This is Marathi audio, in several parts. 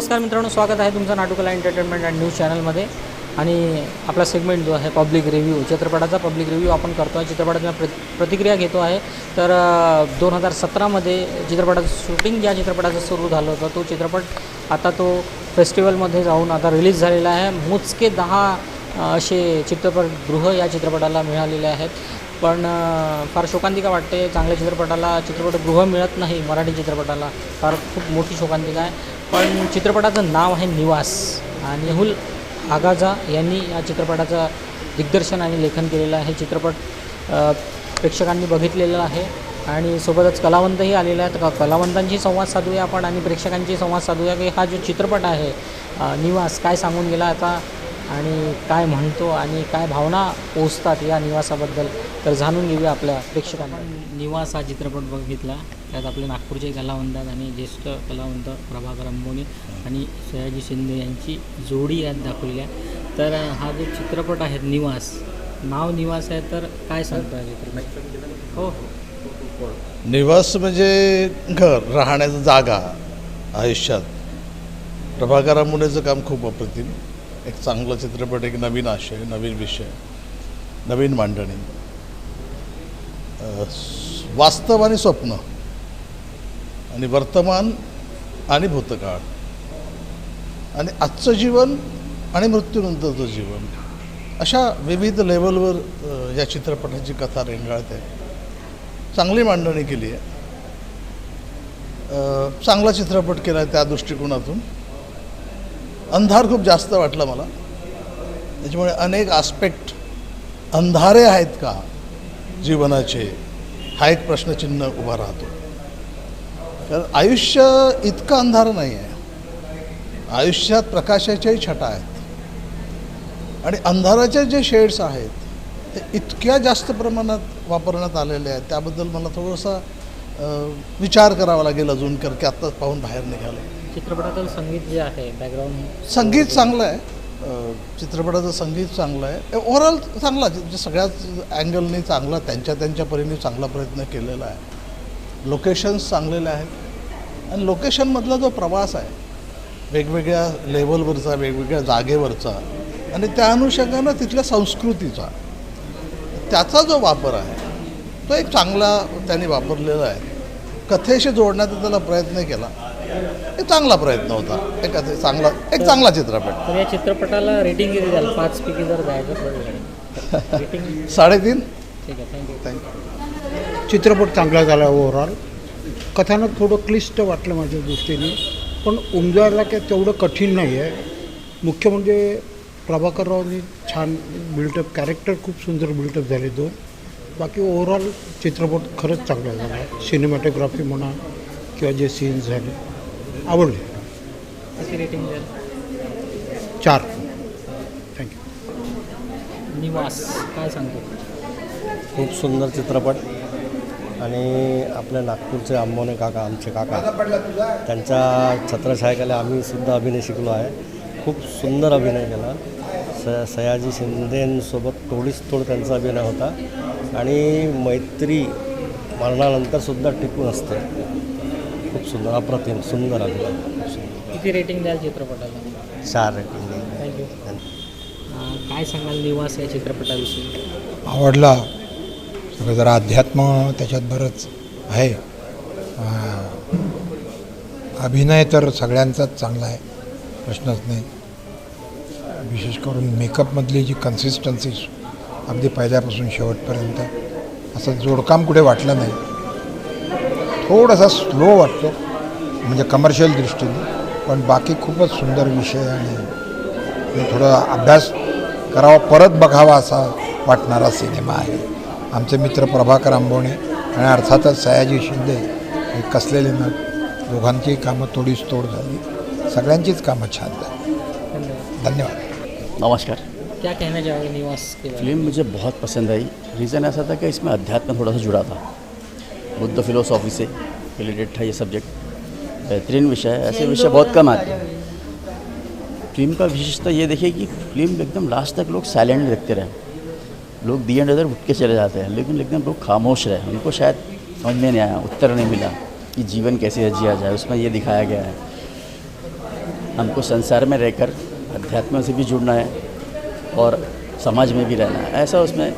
नमस्कार मित्रांनो स्वागत आहे तुमचं नाटुकला एंटरटेनमेंट अँड न्यूज चॅनलमध्ये आणि आपला सेगमेंट जो आहे पब्लिक रिव्ह्यू चित्रपटाचा पब्लिक रिव्ह्यू आपण करतो आहे. चित्रपटाच्या प्र प्रतिक्रिया घेतो आहे. तर दोन हजार सतरामध्ये चित्रपटाचं शूटिंग ज्या चित्रपटाचं सुरू झालं होतं तो चित्रपट आता तो फेस्टिवलमध्ये जाऊन आता रिलीज झालेला आहे. मोजके दहा असे चित्रपटगृह या चित्रपटाला मिळालेले आहेत. पण फार शोकांतिका वाटते. चांगल्या चित्रपटाला चित्रपटगृह मिळत नाही मराठी चित्रपटाला. फार खूप मोठी शोकांतिका आहे. पण चित्रपटाचं नाव आहे निवास. आणि मेहुल आगाजा यांनी या चित्रपटाचं दिग्दर्शन आणि लेखन केलेलं आहे. चित्रपट प्रेक्षकांनी बघितलेलं आहे. आणि सोबतच कलावंतही आलेला आहे तर कलावंतांशी संवाद साधूया आपण आणि प्रेक्षकांशी संवाद साधूया की हा जो चित्रपट आहे निवास काय सांगून गेला? आता आणि काय म्हणतो आणि काय भावना पोचतात या निवासाबद्दल तर जाणून घेऊया आपल्या प्रेक्षकांना. निवास हा चित्रपट बघितला त्यात आपले नागपूरचे कलावंत आहेत आणि ज्येष्ठ कलावंत प्रभाकर अंबोनी आणि सयाजी शिंदे यांची जोडी यात दाखवली आहे तर हा जो चित्रपट आहे निवास नाव निवास आहे तर काय सांगतो आहे चित्रपट हो हो. निवास म्हणजे घर राहण्याचं जागा आयुष्यात. प्रभाकरा मुनेचं काम खूप अप्रतिम. एक चांगला चित्रपट एक नवीन आशय नवीन विषय नवीन मांडणी. वास्तव आणि स्वप्न. आणि वर्तमान आणि भूतकाळ. आणि आजचं जीवन आणि मृत्यूनंतरचं जीवन. अशा विविध लेवलवर या चित्रपटाची कथा रेंगाळते. चांगली मांडणी केली आहे. चांगला चित्रपट केला आहे त्या दृष्टिकोनातून. अंधार खूप जास्त वाटला मला. त्याच्यामुळे अनेक आस्पेक्ट अंधारे आहेत का? जीवनाचे. हा एक प्रश्नचिन्ह उभा राहतो. कारण आयुष्य इतकं अंधार नाही आहे आयुष्यात प्रकाशाच्याही छटा आहेत. आणि अंधाराचे जे शेड्स आहेत ते इतक्या जास्त प्रमाणात वापरण्यात आलेले आहेत. त्याबद्दल मला थोडासा विचार करावा लागेल अजून कारण की आत्ताच पाहून बाहेर निघालं. चित्रपटातील संगीत जे आहे बॅकग्राऊंड संगीत चांगलं आहे. चित्रपटाचं संगीत चांगलं आहे. ओव्हरऑल चांगला सगळ्याच अँगलनी चांगला त्यांच्या त्यांच्या परीने चांगला प्रयत्न केलेला आहे. लोकेशन्स चांगलेले आहेत. आणि लोकेशनमधला जो प्रवास आहे वेगवेगळ्या लेवलवरचा वेगवेगळ्या जागेवरचा आणि त्या अनुषंगानं तिथल्या संस्कृतीचा त्याचा जो वापर आहे तो एक चांगला त्यांनी वापरलेला आहे. कथेशी जोडण्याचा त्याला प्रयत्न केला. एक चांगला प्रयत्न होता. एक चांगला एक चांगला चित्रपट. तर या चित्रपटाला रेटिंग किती द्याल पाच पैकी जर द्यायचं रेटिंग साडेतीन? ठीक आहे थँक्यू थँक्यू चित्रपट चांगला झाला ओव्हरऑल कथानक थोडं क्लिष्ट वाटलं माझ्या दृष्टीने पण उमजायला काय तेवढं कठीण नाही आहे मुख्य म्हणजे प्रभाकररावनी छान बिल्टअप कॅरेक्टर खूप सुंदर बिल्टअप झाले दोन. बाकी ओव्हरऑल चित्रपट खरंच चांगला झाला. आहे सिनेमॅटोग्राफी म्हणा किंवा जे सीन्स झाले. आवडले. किती रेटिंग द्याल. चार. थँक्यू निवास काय सांगतो? खूप सुंदर चित्रपट. आणि आपल्या नागपूरचे आंबोने काका आमचे काका त्यांच्या छत्रछायाखाली आम्ही सुद्धा अभिनय शिकलो आहे. खूप सुंदर अभिनय केला. स सयाजी शिंदेंसोबत थोडीच थोड त्यांचा अभिनय होता. आणि मैत्री मरणानंतरसुद्धा टिकून असते. खूप सुंदर अप्रतिम सुंदर अभिनय. किती रेटिंग द्याल चित्रपटाला? चार रेटिंग. थँक्यू काय सांगाल निवास या चित्रपटाविषयी? आवडला. सगळं जरा अध्यात्म त्याच्यात बरंच आहे. अभिनय तर सगळ्यांचाच चांगला आहे. प्रश्नच नाही. विशेष करून मेकअपमधली जी कन्सिस्टन्सी अगदी पहिल्यापासून शेवटपर्यंत असं जोडकाम कुठे वाटलं नाही. थोडासा स्लो वाटतो म्हणजे कमर्शियल दृष्टीने पण बाकी खूपच सुंदर विषय आणि थोडा अभ्यास करावा परत बघावा असा वाटणारा सिनेमा आहे. आमचे मित्र प्रभाकर आंबोणे आणि अर्थातच सयाजी शिंदे हे कसलेले नट दोघांची कामं थोडीच तोड झाली. सगळ्यांचीच कामं छान झाली. धन्यवाद. नमस्कार. क्या कहना चाहोगे निवास के बारे फिल्म मुझे बहुत पसंद आई. रीज़न ऐसा था कि इसमें अध्यात्म थोड़ा सा जुड़ा था. बुद्ध फिलोसॉफी से रिलेटेड था ये सब्जेक्ट बेहतरीन विषय है, ऐसे विषय बहुत कम आते हैं। फ़िल्म का विशेषता ये देखिए कि फ़िल्म एकदम लास्ट तक लोग साइलेंट देखते रहे। लोग दी एंड अदर उठ के चले जाते हैं, लेकिन एकदम लोग खामोश रहे। उनको शायद समझ में नहीं आया, उत्तर नहीं मिला कि जीवन कैसे जिया जाए, उसमें ये दिखाया गया है। हमको संसार में रहकर अध्यात्म से भी जुड़ना है और समाज में भी रहना है, ऐसा उसमें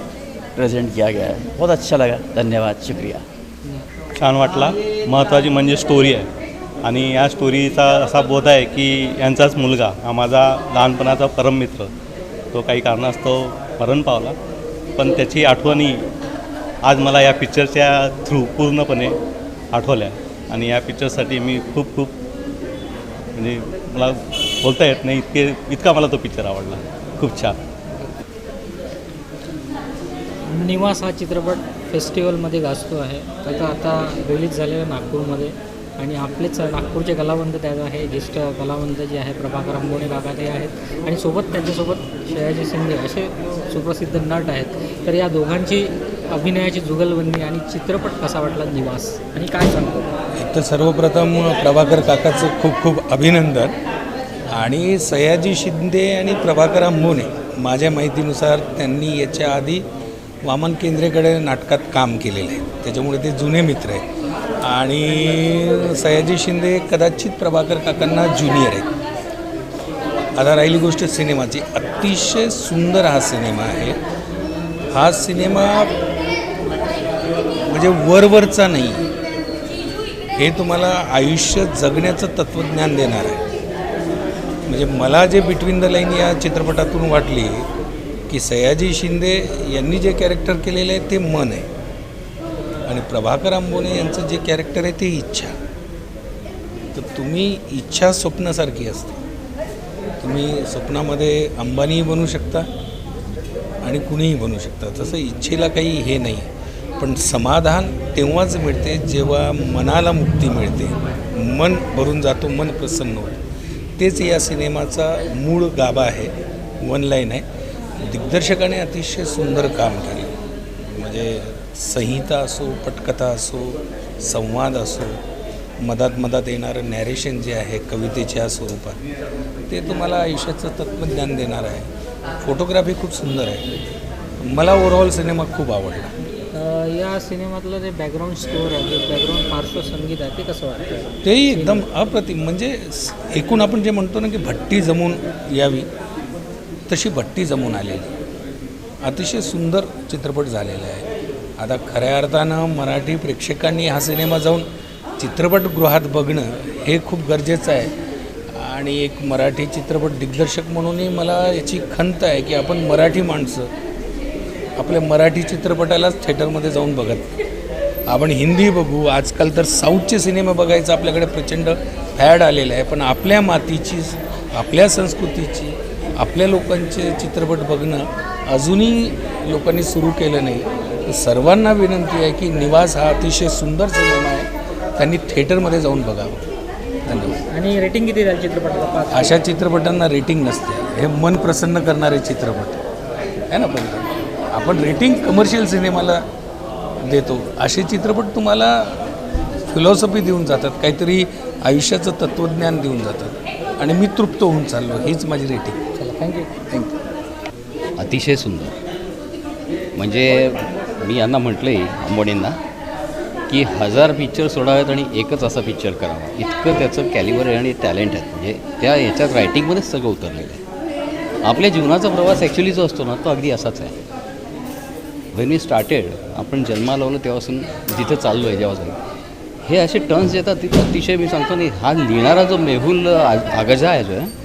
प्रेजेंट किया गया है। बहुत अच्छा लगा, धन्यवाद, शुक्रिया। छान वाटला. महत्त्वाची म्हणजे स्टोरी आहे. आणि या स्टोरीचा असा बोध आहे की यांचाच मुलगा हा माझा लहानपणाचा परममित्र तो काही कारणास्तव मरण पावला. पण त्याची आठवणी आज मला या पिक्चरच्या थ्रू पूर्णपणे आठवल्या. आणि या पिक्चरसाठी मी खूप खूप म्हणजे मला बोलता येत नाही इतके इतका मला तो पिक्चर आवडला. खूप छान. निवास हा चित्रपट फेस्टिवलमध्ये गाजतो आहे. त्याचा आता रिलीज झालेला नागपूरमध्ये. आणि आपलेच नागपूरचे कलावंत त्यात आहे ज्येष्ठ कलावंत जे आहे प्रभाकर आंबोणे काका ते आहेत. आणि सोबत त्यांच्यासोबत शयाजी शिंदे असे सुप्रसिद्ध नट आहेत. तर या दोघांची अभिनयाची जुगलबंदी आणि चित्रपट कसा वाटला निवास? आणि काय सांगतो? एक तर सर्वप्रथम प्रभाकर काकाचं खूप खूप अभिनंदन. आणि सयाजी शिंदे आणि प्रभाकर आंबोने माझ्या माहितीनुसार त्यांनी याच्या आधी वामन केंद्रेकडे नाटकात काम केलेलं आहे. त्याच्यामुळे ते जुने मित्र आहेत. आणि सयाजी शिंदे कदाचित प्रभाकर काकांना ज्युनियर आहेत. आता राहिली गोष्ट सिनेमाची. अतिशय सुंदर हा सिनेमा आहे. हा सिनेमा म्हणजे वरवरचा नाही. हे तुम्हाला आयुष्य जगण्याचं तत्त्वज्ञान देणार आहे. म्हणजे मला जे बिटवीन द लाईन या चित्रपटातून वाटली की सयाजी शिंदे यांनी जे कॅरेक्टर केलेलं आहे ते मन आहे. आणि प्रभाकर आंबोने यांचं जे कॅरेक्टर आहे ते इच्छा. तर तुम्ही इच्छा स्वप्नासारखी असते. तुम्ही स्वप्नामध्ये अंबानीही बनू शकता आणि कुणीही बनू शकता. तसं इच्छेला काही हे नाही. पण समाधान तेव्हाच मिळते जेव्हा मनाला मुक्ती मिळते. मन भरून जातो मन प्रसन्न होतं. तेच या सिनेमाचा मूळ गाभा आहे वन लाईन आहे. दिग्दर्शकाने अतिशय सुंदर काम केले. म्हणजे संहिता असो पटकथा असो संवाद असो मधात मधात येणारं नॅरेशन जे आहे कवितेच्या स्वरूपात ते तुम्हाला आयुष्याचं तत्त्वज्ञान देणार आहे. फोटोग्राफी खूप सुंदर आहे. मला ओव्हरऑल सिनेमा खूप आवडला. या सिनेमातलं जे बॅकग्राऊंड स्कोअर आहे जे बॅकग्राऊंड पार्श्वसंगीत आहे ते कसं वाटतं तेही एकदम अप्रतिम. म्हणजे एकूण आपण जे म्हणतो ना की भट्टी जमून यावी तशी भट्टी जमून आलेली. अतिशय सुंदर चित्रपट झालेला आहे. आता खऱ्या अर्थानं मराठी प्रेक्षकांनी हा सिनेमा जाऊन चित्रपटगृहात बघणं हे खूप गरजेचं आहे. आणि एक मराठी चित्रपट दिग्दर्शक म्हणूनही मला याची खंत आहे की आपण मराठी माणसं आपल्या मराठी चित्रपटालाच थिएटरमध्ये जाऊन बघत आपण हिंदी बघू. आजकाल तर साऊथचे सिनेमे बघायचं आपल्याकडे प्रचंड फॅड आलेलं आहे. पण आपल्या मातीची आपल्या संस्कृतीची आपल्या लोकांचे चित्रपट बघणं अजूनही लोकांनी सुरू केलं नाही. तर सर्वांना विनंती आहे की निवास हा अतिशय सुंदर सिनेमा आहे. त्यांनी थिएटरमध्ये जाऊन बघावं. धन्यवाद. आणि रेटिंग किती द्याल चित्रपटाला? अशा चित्रपटांना रेटिंग नसते. हे मन प्रसन्न करणारे चित्रपट. आहे ना पण आपण रेटिंग कमर्शियल सिनेमाला देतो. असे चित्रपट तुम्हाला फिलॉसॉफी देऊन जातात. काहीतरी आयुष्याचं तत्त्वज्ञान देऊन जातात. आणि मी तृप्त होऊन चाललो. हीच माझी रेटिंग थँक्यू थँक्यू अतिशय सुंदर. म्हणजे मी यांना म्हटलं आहे अंबोनींना की हजार पिक्चर सोडावेत आणि एकच असा पिक्चर करावा. इतकं त्याचं कॅलिबर आहे आणि टॅलेंट आहे. म्हणजे त्या याच्यात रायटिंगमध्येच सगळं उतरलेलं आहे. आपल्या जीवनाचा प्रवास ॲक्च्युली जो असतो ना तो अगदी असाच आहे. वेन वी स्टार्टेड आपण जन्माला लावलं तेव्हापासून जिथं चाललो आहे जेव्हा जाईल हे असे टर्न्स येतात तिथं अतिशय मी सांगतो नाही हा लिहिणारा जो मेहुल आ- आगजा आहे जो आहे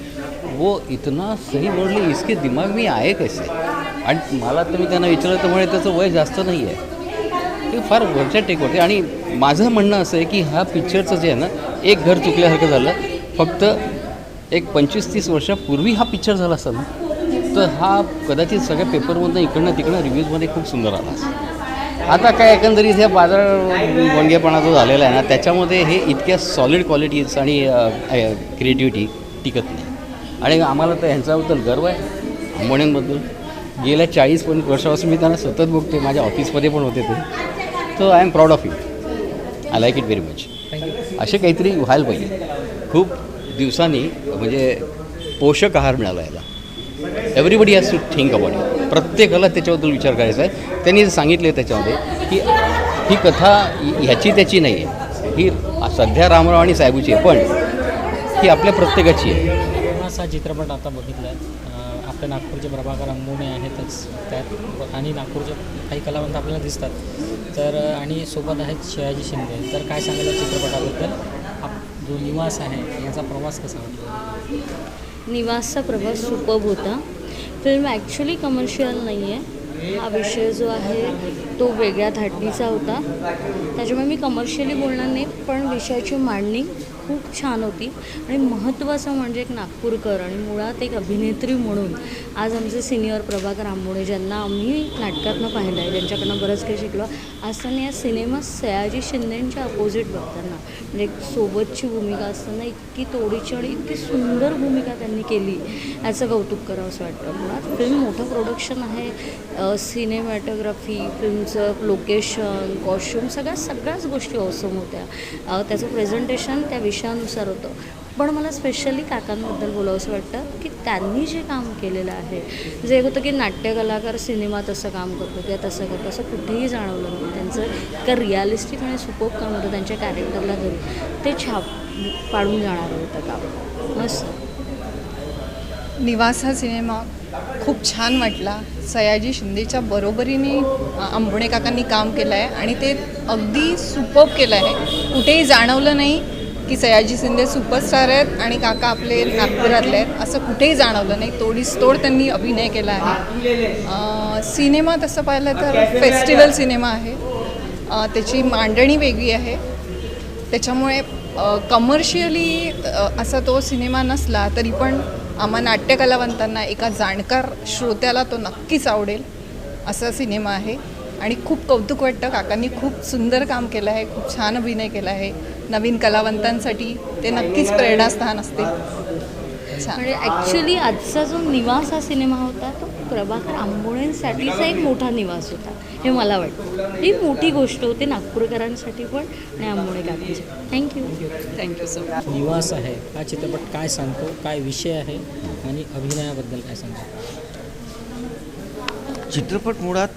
वो इतना सही बोलले इसके दिमाग में आहे कसे? आणि मला तर मी त्यांना विचारलं तर म्हणजे त्याचं वय जास्त नाही आहे. ते फार वरच्या टेक होते आणि माझं म्हणणं असं आहे की हा पिक्चरचं जे आहे ना एक घर चुकल्यासारखं झालं. फक्त एक पंचवीस तीस वर्षापूर्वी हा पिक्चर झाला असेल ना तर हा कदाचित सगळ्या पेपरमधनं इकडनं तिकडनं रिव्ह्यूजमध्ये खूप सुंदर आला असेल. आता काय एकंदरीत हे बाजार वणगेपणा जो झालेला आहे ना त्याच्यामध्ये हे इतक्या सॉलिड क्वालिटीज आणि क्रिएटिव्हिटी टिकत नाही. आणि आम्हाला तर ह्यांच्याबद्दल गर्व आहे. अंबोण्यांबद्दल गेल्या चाळीस पण वर्षापासून मी त्यांना सतत बघते. माझ्या ऑफिसमध्ये पण होते ते. तर I am proud of you I like it very much असे काहीतरी व्हायला पाहिजे. खूप दिवसांनी म्हणजे पोषक आहार मिळाला याला. Everybody has to think about it प्रत्येकाला त्याच्याबद्दल विचार करायचा आहे. त्यांनी सांगितले त्याच्यामध्ये की ही कथा ह्याची त्याची नाही आहे ही सध्या रामराव आणि साहेबूची आहे पण ही आपल्या प्रत्येकाची आहे. असा चित्रपट आता बघितला आहे आपल्या नागपूरचे प्रभाकर अंबोणे आहेतच त्यात आणि नागपूरचे काही कलावंत आपल्याला दिसतात. तर आणि सोबत आहेत शिवाजी शिंदे. तर काय सांगायला चित्रपटाबद्दल? आप जो निवास आहे याचा प्रवास कसा वाटला निवासचा प्रवास सुपब होता. फिल्म ॲक्च्युली कमर्शियल नाही आहे हा विषय जो आहे तो वेगळ्या धाटणीचा होता. त्याच्यामुळे मी कमर्शियली बोलणार नाही पण विषयाची मांडणी खूप छान होती. आणि महत्त्वाचं म्हणजे एक नागपूरकर आणि मुळात एक अभिनेत्री म्हणून आज आमचे सिनियर प्रभाकर आंबोडे ज्यांना आम्ही नाटकातनं पाहिलं आहे ज्यांच्याकडनं बरंच काही शिकलो. आज त्यांनी या सिनेमा सयाजी शिंदेंच्या अपोजिट बघताना म्हणजे एक सोबतची भूमिका असताना इतकी तोडीची आणि इतकी सुंदर भूमिका त्यांनी केली याचं कौतुक करावं असं वाटतं. मुळात फिल्म मोठं प्रोडक्शन आहे. सिनेमॅटोग्राफी फिल्मचं लोकेशन कॉस्ट्युम सगळ्या सगळ्याच गोष्टी ऑसम होत्या. त्याचं प्रेझेंटेशन त्या विषयानुसार होतं. पण मला स्पेशली काकांबद्दल बोलावंसं वाटतं की त्यांनी जे काम केलेलं आहे जे होतं की नाट्यकलाकार सिनेमात असं काम करतो किंवा तसं करतो असं कुठेही जाणवलं नाही. त्यांचं इतकं रिअलिस्टिक आणि सुपोप काम होतं त्यांच्या कॅरेक्टरला घरी ते छाप पाडून जाणारं होतं काम. मस्त. निवास हा सिनेमा खूप छान वाटला. सयाजी शिंदेच्या बरोबरीने अ, आंबोणे काकांनी काम केलं आहे आणि ते अगदी सुपप केलं आहे कुठेही जाणवलं नाही. की सयाजी शिंदे सुपरस्टार आहेत आणि काका आपले नागपुरातले आहेत असं कुठेही जाणवलं नाही. तोडीसतोड त्यांनी अभिनय केला आहे. सिनेमा तसं पाहिलं तर फेस्टिवल सिनेमा आहे. त्याची मांडणी वेगळी आहे. त्याच्यामुळे कमर्शियली असा तो सिनेमा नसला तरी पण आम्हा नाट्यकलावंतांना एका जाणकार श्रोत्याला तो नक्कीच आवडेल असा सिनेमा आहे. आणि खूप कौतुक वाटतं. काकांनी खूप सुंदर काम केलं आहे खूप छान अभिनय केला आहे. नवीन कलावंतांसाठी ते नक्कीच प्रेरणास्थान असतील. छान. म्हणजे ॲक्च्युली आजचा जो निवास हा सिनेमा होता तो प्रभाकर आंबोळेंसाठीचा एक मोठा निवास होता हे मला वाटतं. ही मोठी गोष्ट होती नागपूरकरांसाठी पण आणि आंबोळे काकांसाठी. Thank you thank you so much निवास आहे. हा चित्रपट काय सांगतो काय विषय आहे आणि अभिनयाबद्दल काय सांगतो? चित्रपट मुळात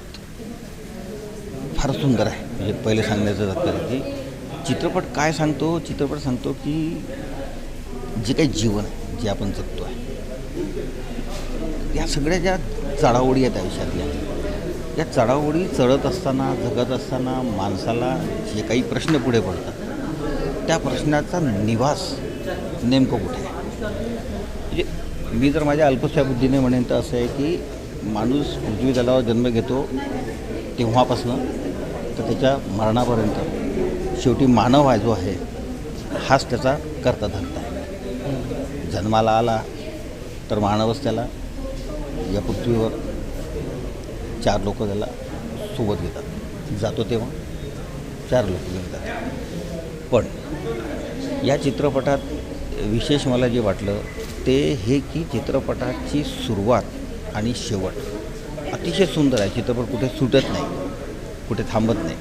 फार सुंदर आहे. म्हणजे पहिले सांगण्याचं तात्पर्य की चित्रपट काय सांगतो? चित्रपट सांगतो की जे काही जीवन आहे जे आपण जगतो आहे या सगळ्या ज्या चढाओढी आहेत आयुष्यातल्या या चढाओढी चढत असताना जगत असताना माणसाला जे काही प्रश्न पुढे पडतात त्या प्रश्नाचा निवास नेमकं कुठे आहे? म्हणजे मी जर माझ्या अल्पशा बुद्धीने म्हणेन तर असं आहे की माणूस पृथ्वी तलावर जन्म घेतो तेव्हापासनं तर त्याच्या मरणापर्यंत शेवटी मानव हा जो आहे हाच त्याचा करता धरता आहे. जन्माला आला तर मानवच त्याला या पृथ्वीवर चार लोक त्याला सोबत घेतात. जातो तेव्हा चार लोक घेऊन जातात. पण या चित्रपटात विशेष मला जे वाटलं ते हे की चित्रपटाची सुरुवात आणि शेवट अतिशय सुंदर आहे. चित्रपट कुठे सुटत नाही कुठे थांबत नाही.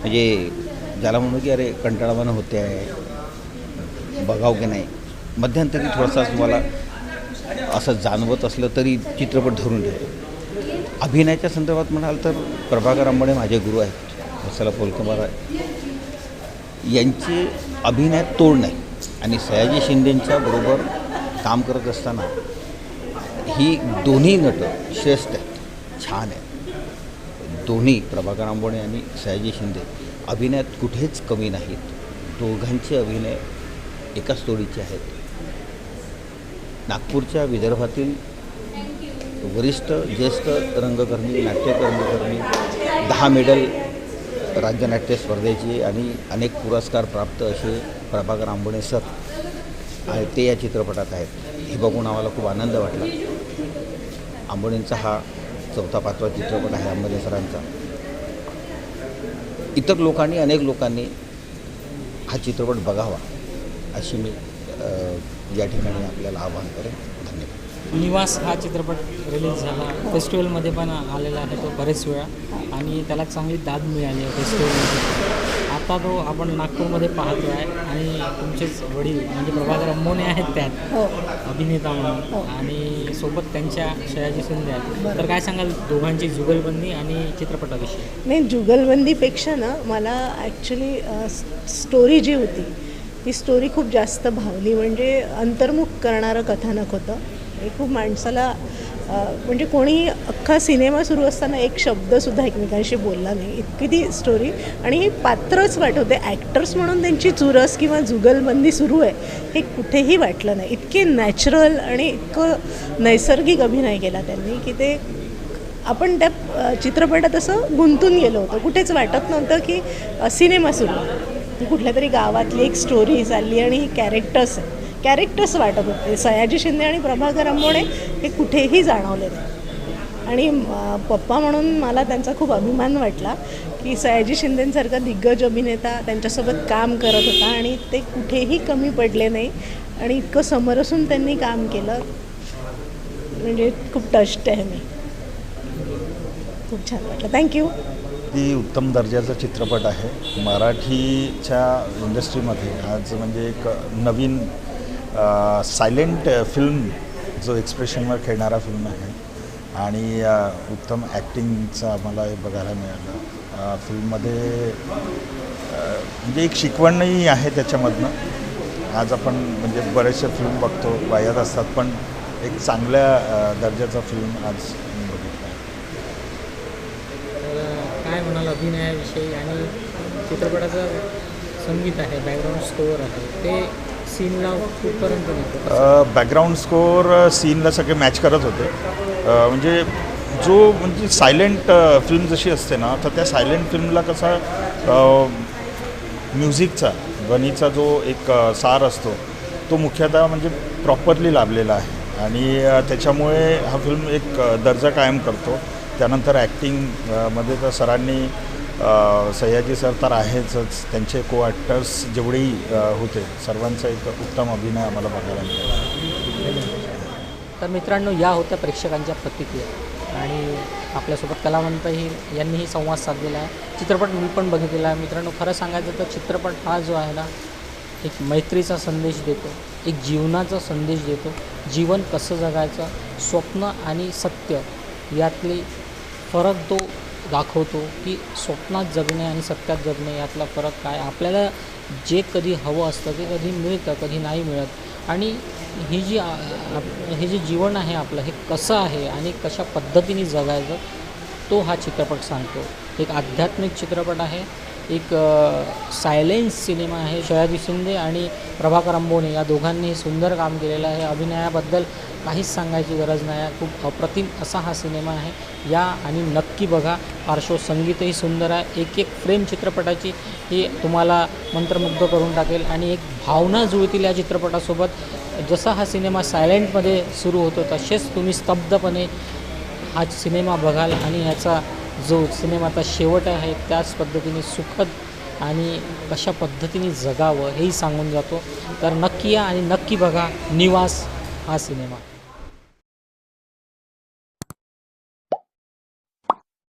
म्हणजे त्याला म्हणू की अरे कंटाळवानं होते आहे. बघाव की नाही. मध्यंतरी थोडासा तुम्हाला असं जाणवत असलं तरी चित्रपट धरून ठेवतो अभिनयाच्या संदर्भात म्हणाल तर प्रभाकर आंबणे माझे गुरु आहेत. वत्सला पोलकुमार आहे. यांचे अभिनयात तोड नाही. आणि सयाजी शिंदेंच्या बरोबर काम करत असताना ही दोन्ही नटं श्रेष्ठ आहेत. छान आहेत. दोन्ही प्रभाकर आंबोणे आणि सयाजी शिंदे. अभिनयात कुठेच कमी नाहीत. दोघांचे अभिनय एकाच तोडीचे आहेत. नागपूरच्या विदर्भातील वरिष्ठ ज्येष्ठ रंगकर्मी नाट्यकर्मीकर्मी दहा मेडल राज्यनाट्य स्पर्धेचे आणि अनेक पुरस्कार प्राप्त असे प्रभाकर आंबोणे सर आहे ते या चित्रपटात आहेत. हे बघून आम्हाला खूप आनंद वाटला. आंबोणेंचा हा चौथा पाचवा चित्रपट आहे आंबोणे सरांचा. इतर लोकांनी अनेक लोकांनी हा चित्रपट बघावा अशी मी या ठिकाणी आपल्याला आवाहन करेन. धन्यवाद. निवास हा चित्रपट रिलीज झाला. फेस्टिवलमध्ये पण आलेला आहे तो बरेच वेळा. आणि त्याला चांगली दाद मिळाली आहे फेस्टिवलमध्ये. आता तो आपण नागपूरमध्ये पाहतो आहे आणि तुमचेच वडील म्हणजे प्रभाकर अंबोने आहेत त्यात हो. अभिनेता म्हणून आणि सोबत त्यांच्या शयाजी शिंदे आहेत. तर काय सांगाल दोघांची जुगलबंदी आणि चित्रपटाविषयी? नाही जुगलबंदीपेक्षा ना मला ॲक्च्युली स्टोरी जी होती ही स्टोरी खूप जास्त भावली. म्हणजे अंतर्मुख करणारं कथानक होतं. हे खूप माणसाला म्हणजे कोणी अख्खा सिनेमा सुरू असताना एक शब्दसुद्धा एकमेकांशी बोलला नाही. इतकी ती स्टोरी आणि ही पात्रच वाटवते ॲक्टर्स म्हणून त्यांची चुरस किंवा जुगलबंदी सुरू आहे हे कुठेही वाटलं नाही. इतके नॅचरल आणि इतकं नैसर्गिक अभिनय केला त्यांनी की ते आपण त्या चित्रपटात असं गुंतून गेलो होतो. कुठेच वाटत नव्हतं की सिनेमा सुरू आहे. कुठल्या तरी गावातली एक स्टोरी चालली आणि ही कॅरेक्टर्स आहे. कॅरेक्टर्स वाटत होते. सयाजी शिंदे आणि प्रभाकर आंबोडे हे कुठेही जाणवले नाही. आणि पप्पा म्हणून मला त्यांचा खूप अभिमान वाटला की सयाजी शिंदेंसारखा दिग्गज अभिनेता त्यांच्यासोबत काम करत होता आणि ते कुठेही कमी पडले नाही आणि इतकं समरसून त्यांनी काम केलं. म्हणजे खूप टस्ट आहे मी. खूप छान वाटलं. थँक्यू ती उत्तम दर्जाचा चित्रपट आहे. मराठीच्या इंडस्ट्रीमध्ये आज म्हणजे एक नवीन सायलेंट फिल्म जो एक्सप्रेशनवर खेळणारा फिल्म आहे आणि उत्तम ॲक्टिंगचं आम्हाला हे बघायला मिळालं. फिल्ममध्ये म्हणजे एक शिकवणही आहे त्याच्यामधनं. आज आपण म्हणजे बरेचसे फिल्म बघतो वायात असतात पण एक चांगल्या दर्जाचा फिल्म आज मी बघितला काय म्हणाल अभिनयाविषयी? आणि चित्रपटाचं संगीत आहे बॅकग्राऊंड स्कोअर आहे ते सीनला कुठपर्यंत बॅकग्राऊंड स्कोअर सीनला सगळे मॅच करत होते. म्हणजे जो म्हणजे सायलेंट फिल्म जशी असते ना तर त्या सायलेंट फिल्मला कसा म्युझिकचा गणीचा जो एक सार असतो तो मुख्यतः म्हणजे प्रॉपरली लाभलेला आहे. आणि त्याच्यामुळे हा फिल्म एक दर्जा कायम करतो. त्यानंतर ॲक्टिंगमध्ये तर सरांनी सयाजी सर तर आहेतच त्यांचे को ॲक्टर्स जेवढेही होते सर्वांचा एक उत्तम अभिनय आम्हाला बघायला मिळाला. तर मित्रांनो या होत्या प्रेक्षकांच्या प्रतिक्रिया. आणि आपल्यासोबत कलावंतही यांनीही संवाद साधलेला आहे. चित्रपट मी पण बघितलेला आहे. मित्रांनो खरं सांगायचं तर चित्रपट हा जो आहे ना एक मैत्रीचा संदेश देतो. एक जीवनाचा संदेश देतो. जीवन कसं जगायचं स्वप्न आणि सत्य यातली फरक तो दाखवतो की स्वप्नात जगणे आणि सत्यात जगणे यातला फरक काय? आपल्याला जे कधी हवं असतं ते कधी मिळतं कधी नाही मिळत. आणि ही जी आप- हे जे जीवन आहे आपलं हे कसं आहे आणि कशा पद्धतीने जगायचं तो हा चित्रपट सांगतो. एक आध्यात्मिक चित्रपट आहे. एक सायलेन्स सिनेमा आहे शयाजी शिंदे आणि प्रभाकर अंबोने. या दोघांनी सुंदर काम केलेलं आहे. अभिनयाबद्दल काहीच सांगायची गरज नाही. आहे खूप अप्रतिम असा हा सिनेमा आहे. या आणि नक्की बघा पार्श्वसंगीतही सुंदर आहे. एक एक फ्रेम चित्रपटाची ही तुम्हाला मंत्रमुग्ध करून टाकेल आणि एक भावना जुळतील या चित्रपटासोबत. जसा हा सिनेमा सायलेंटमध्ये सुरू होतो तसेच तुम्ही स्तब्धपणे हा सिनेमा बघाल आणि याचा जो सिनेमाचा शेवट आहे त्याच पद्धतीने सुखद आणि कशा पद्धतीने जगावं हेही सांगून जातो. तर नक्की या आणि नक्की बघा निवास हा सिनेमा.